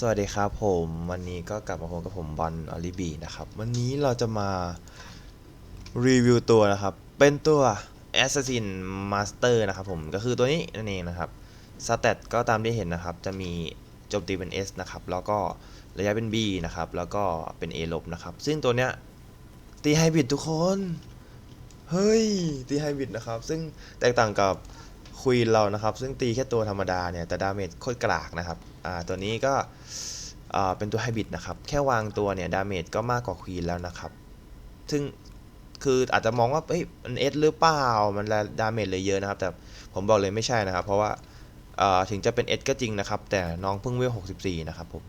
สวัสดีครับผมวันนี้ก็กลับมาพบกับผมบอลอลิบีนะครับ วันนี้เราจะมารีวิวตัวนะครับ เป็นตัว Assassin Master นะครับผมก็คือตัวนี้นั่นเองนะครับสเตตก็ตามที่เห็นนะครับ จะมีโจมตีเป็น S นะครับ แล้วก็ระยะเป็น B นะครับ แล้วก็เป็น A ลบนะครับ ซึ่งตัวเนี้ยตีไฮบริดทุกคน เฮ้ยตีไฮบริดนะครับ ซึ่งแตกต่างกับ ควีนเรานะครับ ซึ่งตีแค่ตัวธรรมดาเนี่ย แต่ดาเมจโคตรกลากนะครับอ่าตัวนี้ก็อ่าเป็นตัวไฮบริดนะครับ แค่วางตัวเนี่ย ดาเมจก็มากกว่าควีนแล้วนะครับ ซึ่งคืออาจจะมองว่าเอ้ยมันเอสหรือเปล่า มันดาเมจเลยเยอะนะครับ แต่ผมบอกเลยไม่ใช่นะครับ เพราะว่าอ่าถึงจะเป็นเอสก็จริงนะครับ แต่น้องเพิ่งเวล64 นะครับผม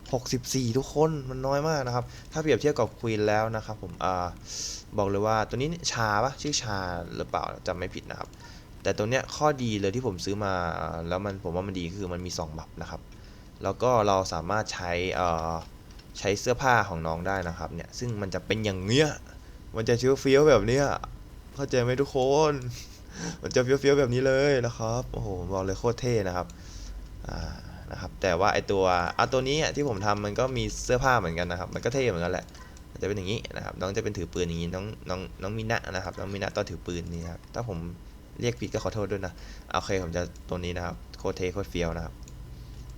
64 ทุกคนมันน้อยมากนะครับ ถ้าเปรียบเทียบกับควีนแล้วนะครับผมอ่าบอกเลยว่าตัวนี้ชาปะชื่อชาหรือเปล่าจำไม่ผิดนะครับ แต่ตัวเนี้ยข้อดีเลยที่ผมซื้อมาแล้วมันผมว่ามันดีคือมันมี 2 บัฟนะครับ แล้วก็เราสามารถใช้เอ่อใช้เสื้อผ้าของน้องได้นะครับเนี่ยซึ่งมันจะเป็นอย่างเนี้ยมันจะเฟี้ยวเฟี้ยวแบบเนี้ยเข้าใจไหมทุกคน มันจะเฟี้ยวเฟียวๆแบบนี้เลยนะครับโอ้โหบอกเลยโคตรเท่นะครับอ่านะครับแต่ว่าไอตัวอะตัวนี้ที่ผมทำมันก็มีเสื้อผ้าเหมือนกันนะครับ มันก็เท่เหมือนกันแหละจะเป็นอย่างนี้นะครับน้องจะเป็นถือปืนอย่างนี้น้องน้องน้องมินะนะครับน้องมินะตอนถือปืนนี่ครับถ้าผม เรียกผิดก็ขอโทษด้วยนะโอเคผมจะตัวนี้นะครับโคตรเทโคตรเฟียวนะครับ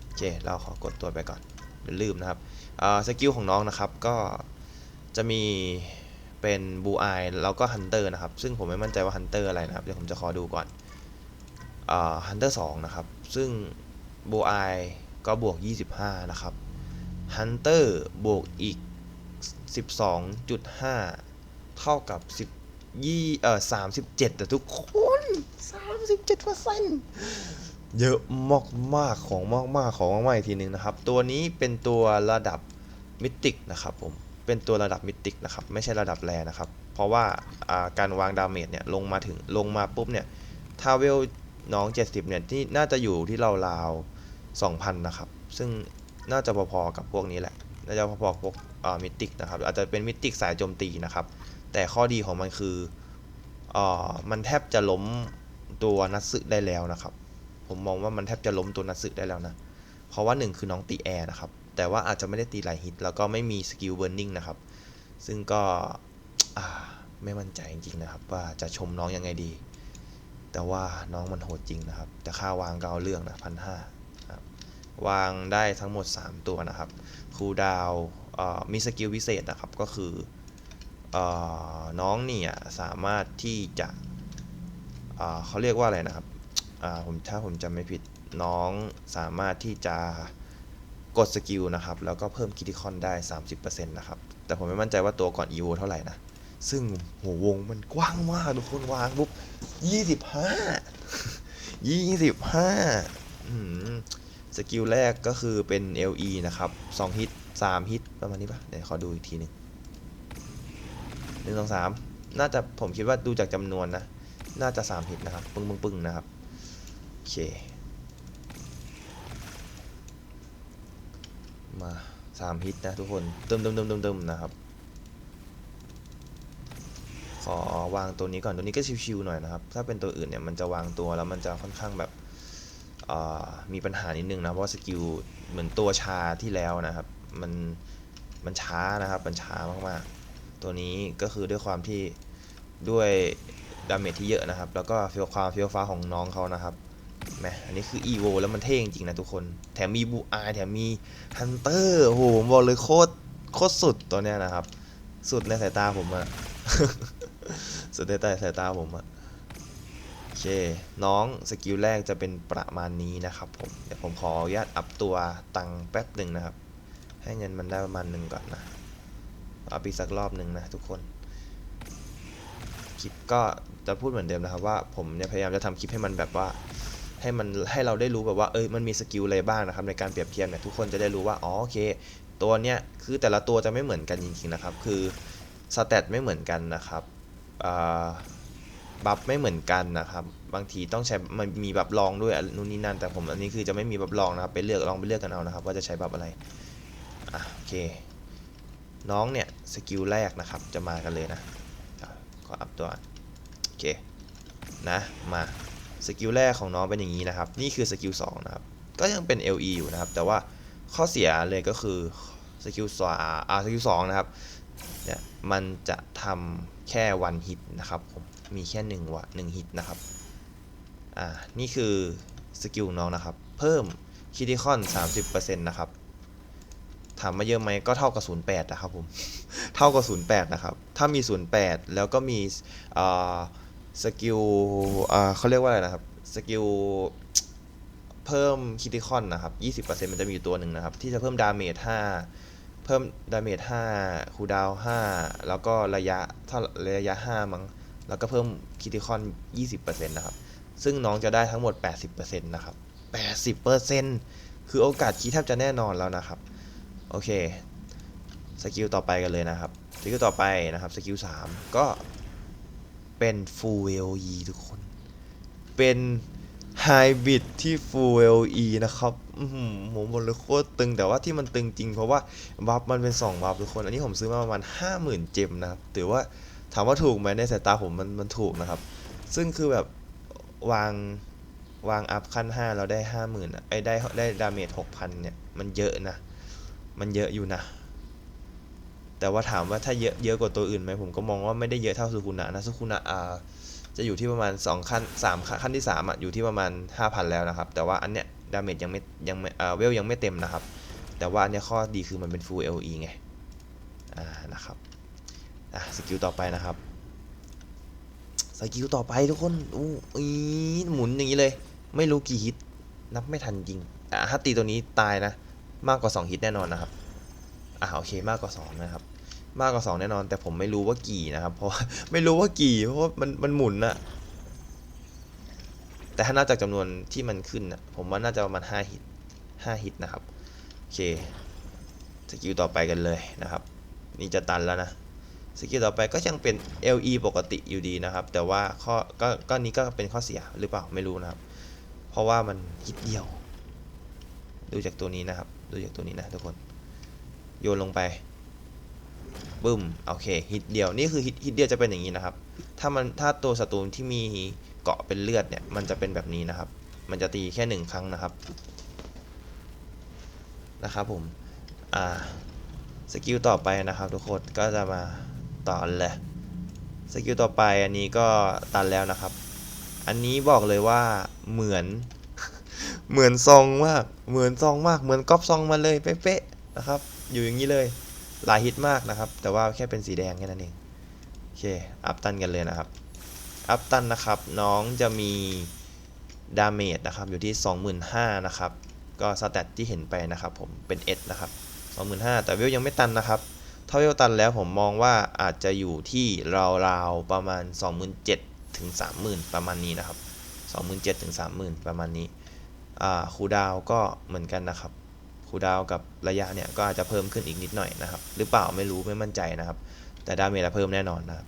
โอเคเราขอกดตัวไปก่อนเดี๋ยวลืมนะครับอ่าสกิลของน้องนะครับก็จะมีเป็นบูไอแล้วก็ฮันเตอร์นะครับ ซึ่งผมไม่มั่นใจว่าฮันเตอร์อะไรนะครับ เดี๋ยวผมจะขอดูก่อนอ่าฮันเตอร์สองนะครับ ซึ่งบูไอก็บวก 25 นะครับฮันเตอร์บวกอีก 12.5 เท่ากับ10 ยี่เออสามสิบเจ็ดแต่ทุกคนสามสิบเจ็ดเปอร์เซ็นต์เยอะมากมากของมากมากของมากๆอีกทีหนึ่งนะครับ ตัวนี้เป็นตัวระดับมิติกนะครับผมเป็นตัวระดับมิติกนะครับไม่ใช่ระดับแรนะครับ เพราะว่าาการวางดาเมจเนี่ยลงมาถึงลงมาปุ๊บเนี่ยถ้าเวลน้อง 70 เนี่ยที่น่าจะอยู่ที่ราวๆ2,000 นะครับ ซึ่งน่าจะพอๆกับพวกนี้แหละ น่าจะพอๆกับพวกอ่ามิติกนะครับ อาจจะเป็นมิติกสายโจมตีนะครับ แต่ข้อดีของมันคืออ่อมันแทบจะล้มตัวนัตสึได้แล้วนะครับ ผมมองว่ามันแทบจะล้มตัวนัตสึได้แล้วนะ เพราะว่าหนึ่งคือน้องตีแอร์นะครับ แต่ว่าอาจจะไม่ได้ตีหลายฮิต แล้วก็ไม่มีสกิลเบิร์นิ่งนะครับ ซึ่งก็ไม่มั่นใจจริงๆนะครับ ว่าจะชมน้องยังไงดี แต่ว่าน้องมันโหดจริงนะครับ แต่ค่าวางก็เอาเรื่องนะพันห้าวางได้ทั้งหมด 3 ตัวนะครับ คูดาวมีสกิลพิเศษนะครับ ก็คือ น้องเนี่ยสามารถที่จะเเขาเรียกว่าอะไรนะครับผมถ้าผมจำไม่ผิดน้องสามารถที่จะกดสกิลนะครับ แล้วก็เพิ่มคิติคอนได้ 30%นะครับ แต่ผมไม่มั่นใจว่าตัวก่อน EVO เท่าไหร่นะ ซึ่งหัววงมันกว้างมาก ทุกคนวางปุ๊บ25 25สกิลแรกก็คือเป็น LE นะครับ 2 ฮิต 3 ฮิต ประมาณนี้ปะเดี๋ยวขอดูอีกทีหนึ่ง หนึ่งสองสามน่าจะผมคิดว่าดูจากจำนวนนะ น่าจะสามฮิตนะครับ ปึ้งปึ้งปึ้งนะครับ โอเค มาสามฮิตนะทุกคนเติมเติมเติมเติมเติมนะครับ ขอวางตัวนี้ก่อน ตัวนี้ก็ชิวๆหน่อยนะครับ ถ้าเป็นตัวอื่นเนี่ยมันจะวางตัวแล้วมันจะค่อนข้างแบบมีปัญหานิดนึงนะ เพราะสกิลเหมือนตัวชาที่แล้วนะครับ มันมันช้านะครับ มันช้ามากๆ ตัวนี้ก็คือด้วยความที่ด้วยดาเมจที่เยอะนะครับ แล้วก็เฟียวความเฟียวฟ้าของน้องเขานะครับแหมอันนี้คือ EVO แล้วมันเท่จริงๆนะทุกคน แถมมีบูอายแถมมีฮันเตอร์โอ้โหผมบอกเลยโคตรโคตรสุดตัวเนี้ยนะครับ สุดในสายตาผมอะสุดในใต้สายตาผมอะโอเค น้องสกิลแรกจะเป็นประมาณนี้นะครับผม เดี๋ยวผมขออนุญาตอัพตัวตังค์แป๊บหนึ่งนะครับ ให้เงินมันได้ประมาณหนึ่งก่อนนะ อาไปสักรอบหนึ่งนะทุกคน คลิปก็จะพูดเหมือนเดิมนะครับว่าผมเนี่ยพยายามจะทำคลิปให้มันแบบว่า ให้มันให้เราได้รู้แบบว่าเอยมันมีสกิลอะไรบ้างนะครับในการเปรียบเทียบเนี่ยทุกคนจะได้รู้ว่าอ๋อโอเค ตัวเนี้ยคือแต่ละตัวจะไม่เหมือนกันจริงๆนะครับ คือสเตตไม่เหมือนกันนะครับบัฟไม่เหมือนกันนะครับ บางทีต้องใช้มันมีบัฟลองด้วยนู่นนี่นั่นแต่ผมอันนี้คือจะไม่มีบัฟลองนะครับไปเลือกลองไปเลือกกันเอานะครับ ว่าจะใช้บัฟอะไรอะโอเค น้องเนี่ยสกิลแรกนะครับจะมากันเลยนะขออัพตัวโอเคนะมาสกิลแรกของน้องเป็นอย่างนี้นะครับ นี่คือสกิล2นะครับก็ยังเป็น LE อยู่นะครับ แต่ว่าข้อเสียเลยก็คือสกิลสองอ่าสกิลสองนะครับเนี่ยมันจะทำแค่วันฮิตนะครับผมมีแค่หนึ่งวะหนึ่งฮิตนะครับอ่านี่คือสกิลน้องนะครับ เพิ่มคิติคอน 30%นะครับามมาเยอะไหมก็เท่ากับ 08 นะครับผม เท่ากับ 08 นะครับ ถ้ามี 08 แล้วก็มีสกิลเขาเรียกว่าอะไรนะครับ สกิลเพิ่มคิติคอนนะครับ 20%มันจะมีอยู่ตัวหนึ่งนะครับ ที่จะเพิ่มดาเมจ5เพิ่มดาเมจ5คูดาว5แล้วก็ระยะเท่าระยะ 5 มั้ง แล้วก็เพิ่มคิติคอน 20%นะครับ ซึ่งน้องจะได้ทั้งหมด 80%นะครับ 80%คือโอกาสคีดแทบจะแน่นอนแล้วนะครับ โอเคสกิลต่อไปกันเลยนะครับสกิลต่อไปนะครับสกิล3ก็เป็น full LE ทุกคน เป็นไฮบริดที่ full LE นะครับหือผมบอกเลยโคตรตึงแต่ว่าที่มันตึงจริงเพราะว่าบัฟมันเป็น2บัฟทุกคน อันนี้ผมซื้อมาประมาณ 50,000 เจมนะครับถือว่าถามว่าถูกไหมในสายตาผมมันมันถูกนะครับ ซึ่งคือแบบวางวางอัพขั้น 5 เราได้ 50,000อะไอ้ได้ได้ดาเมจ6,000 เนี่ย มันเยอะนะ มันเยอะอยู่นะ แต่ว่าถามว่าถ้าเยอะเยอะกว่าตัวอื่นไหมผมก็มองว่าไม่ได้เยอะเท่าสุคุนะนะสุคุนะอ่าจะอยู่ที่ประมาณ 2 ขั้น3ขั้นขั้นที่3อะอยู่ที่ประมาณ 5,000 แล้วนะครับ แต่ว่าอันเนี้ยดาเมจยังไม่ยังไม่อ่าเวลยังไม่เต็มนะครับ แต่ว่าอันเนี้ยข้อดีคือมันเป็น full LE ไงอ่านะครับอะสกิลต่อไปนะครับสกิลต่อไปทุกคนอู้อีหมุนอย่างนี้เลย ไม่รู้กี่ฮิต นับไม่ทันจริงอะถ้าตีตัวนี้ตายนะ มากกว่า 2 ฮิตแน่นอนนะครับ อ่าโอเคมากกว่า 2 นะครับ มากกว่า 2 แน่นอน แต่ผมไม่รู้ว่ากี่นะครับ เพราะว่าไม่รู้ว่ากี่ เพราะว่ามันมันหมุนอะแต่ถ้านับจากจำนวนที่มันขึ้นอะผมว่าน่าจะประมาณ5ฮิต5ฮิตนะครับ โอเค สกิลต่อไปกันเลยนะครับ นี่จะตันแล้วนะ สกิลต่อไปก็ยังเป็น LE ปกติอยู่ดีนะครับ แต่ว่าข้อก็ก็นี้ก็เป็นข้อเสียหรือเปล่าไม่รู้นะครับ เพราะว่ามันฮิตเดียว ดูจากตัวนี้นะครับ ดูจากตัวนี้นะทุกคน โยนลงไปบึ้มโอเคฮิตเดียวนี่คือฮิตฮิตเดียวจะเป็นอย่างนี้นะครับ ถ้ามันถ้าตัวศัตรูที่มีเกาะเป็นเลือดเนี่ยมันจะเป็นแบบนี้นะครับ มันจะตีแค่หนึ่งครั้งนะครับนะครับผมอ่าสกิลต่อไปนะครับทุกคนก็จะมาต่อเลยสกิลต่อไปอันนี้ก็ตันแล้วนะครับ อันนี้บอกเลยว่าเหมือน เหมือนซองมาก เหมือนซองมาก เหมือนก๊อปซองมาเลยเป๊ะๆนะครับ อยู่อย่างนี้เลย หลายฮิตมากนะครับ แต่ว่าแค่เป็นสีแดงแค่นั้นเอง โอเค อัพตันกันเลยนะครับ อัพตันนะครับ น้องจะมีดาเมจนะครับ อยู่ที่ 25,000นะครับ ก็สแตทที่เห็นไปนะครับ ผม เป็นเอ็ดนะครับ 25,000แต่เวลยังไม่ตันนะครับถ้าเวลตันแล้วผมมองว่าอาจจะอยู่ที่ราวๆประมาณ 27,000ถึง30,000 ประมาณนี้นะครับ 27,000ถึง30,000 ประมาณนี้ คูดาวก็เหมือนกันนะครับคูดาวกับระยะเนี่ยก็อาจจะเพิ่มขึ้นอีกนิดหน่อยนะครับ หรือเปล่าไม่รู้ไม่มั่นใจนะครับ แต่ดาเมจเพิ่มแน่นอนนะครับ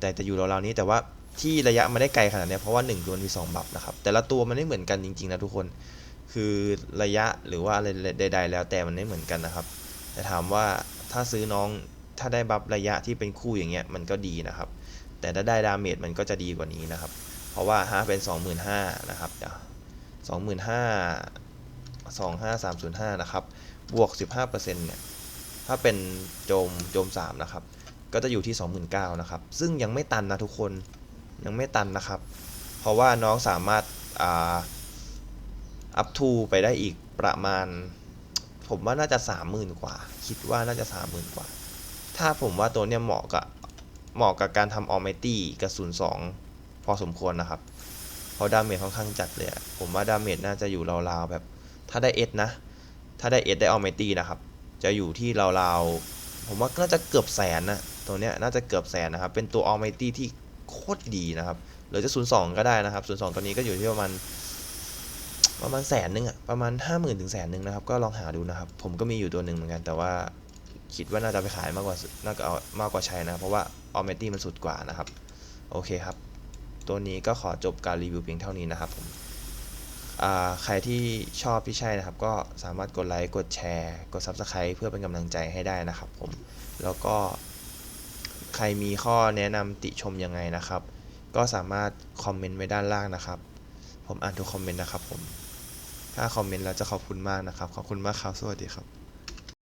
แต่จะอยู่ราวๆนี้แต่ว่าที่ระยะมันได้ไกลขนาดเนี้ยเพราะว่า1ตัวมันมี 2 บัฟนะครับ แต่ละตัวมันไม่เหมือนกันจริงๆนะทุกคนคือระยะหรือว่าอะไรใด ๆ แล้วแต่มันไม่เหมือนกันนะครับ แต่ถามว่าถ้าซื้อน้องถ้าได้บัฟระยะที่เป็นคู่อย่างเงี้ยมันก็ดีนะครับ แต่ถ้าได้ดาเมจมันก็จะดีกว่านี้นะครับ เพราะว่าถ้าเป็น 25,000นะครับเดี๋ยว 25,000 25305 นะครับ บวก 15%เนี่ย ถ้าเป็นโจมโจม 3 นะครับ ก็จะอยู่ที่ 29,000นะครับ ซึ่งยังไม่ตันนะทุกคน ยังไม่ตันนะครับ เพราะว่าน้องสามารถอ่าอัพทูไปได้อีกประมาณ ผมว่าน่าจะ 30,000 กว่า คิดว่าน่าจะ 30,000 กว่า ถ้าผมว่าตัวเนี้ยเหมาะกับเหมาะกับการทำออมตี้กับ02พอสมควรนะครับ ราะดาเมจค่อนข้างจัดเลยผมว่าดาเมจน่าจะอยู่ราวๆแบบ ถ้าได้เอสนะ ถ้าได้เอสได้ออมตี้นะครับ จะอยู่ที่ราวๆผมว่าน่าจะเกือบแสนนะตัวเนี้ยน่าจะเกือบแสนนะครับ เป็นตัวออมตี้ที่โคตรดีนะครับหรือจะ 02 ก็ได้นะครับ02 ตัวนี้ก็อยู่ที่ประมาณประมาณแสนนึงอะประมาณ 50,000ถึงแสนนึงนะครับ ก็ลองหาดูนะครับ ผมก็มีอยู่ตัวหนึ่งเหมือนกัน แต่ว่าคิดว่าน่าจะไปขายมากกว่าน่าจะเอามากกว่าใช้นะ เพราะว่าออมตี้มันสุดกว่านะครับ โอเคครับ ตัวนี้ก็ขอจบการรีวิวเพียงเท่านี้นะครับผมใครที่ชอบพี่ชัยนะครับ ก็สามารถกดไลค์กดแชร์ กด Subscribe เพื่อเป็นกำลังใจให้ได้นะครับผม แล้วก็ใครมีข้อแนะนำติชมยังไงนะครับ ก็สามารถคอมเมนต์ไว้ด้านล่างนะครับ ผมอ่านทุกคอมเมนต์นะครับผม ถ้าคอมเมนต์แล้วจะขอบคุณมากนะครับ ขอบคุณมากครับ สวัสดีครับ